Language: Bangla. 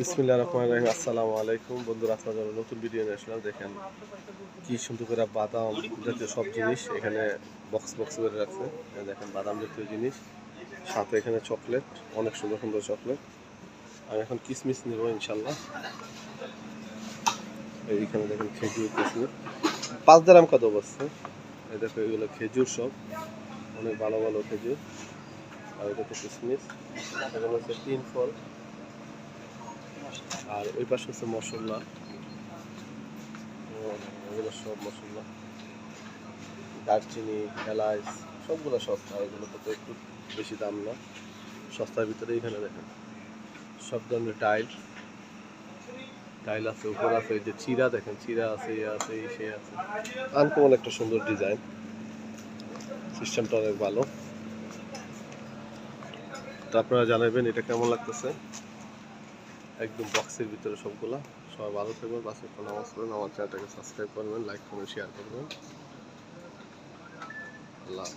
বিসমিল্লাহ রহমান রহিম, আসসালামু আলাইকুম। বন্ধুরা, আপনার জন্য নতুন ভিডিও নিয়ে আসলাম দেখেন কি সুন্দর করে বাদাম জাতীয় সব জিনিস এখানে বক্স বক্স করে রাখছে। দেখেন, বাদাম জাতীয় জিনিস। সাথে এখানে চকলেট অনেক সুন্দর সুন্দর চকলেট আমি এখন কিসমিস নেব ইনশাল্লাহ এইখানে দেখেন খেজুর, কিসমিস। পাঁচ দারাম কত বসছে? এই দেখো, এগুলো খেজুর সব। অনেক ভালো ভালো খেজুর। আর এটা তো কিসমিস। এগুলো হচ্ছে তিন ফল। আর ওই পাশে হচ্ছে মশলা। এগুলো সব মশলা। দারচিনি এলাচ সবগুলো সস্তা এগুলো তো একটু বেশি দাম না। সস্তার ভিতরে এখানে দেখেন, সব ধরনের ডাইল ডাইল আছে, উপর আছে, এই যে চিরা দেখেন, চিরা আছে ইয়ে আছে সে আছে। আনকমন একটা সুন্দর ডিজাইন। সিস্টেমটা অনেক ভালো। তো আপনারা জানাবেন এটা কেমন লাগতেছে? একদম বক্সের ভিতরে সবগুলা। সবাই ভালো থাকবেন, পাশে ফোন নামাজ করবেন আমার চ্যানেলটাকে সাবস্ক্রাইব করবেন লাইক করবেন শেয়ার করবেন। আল্লাহ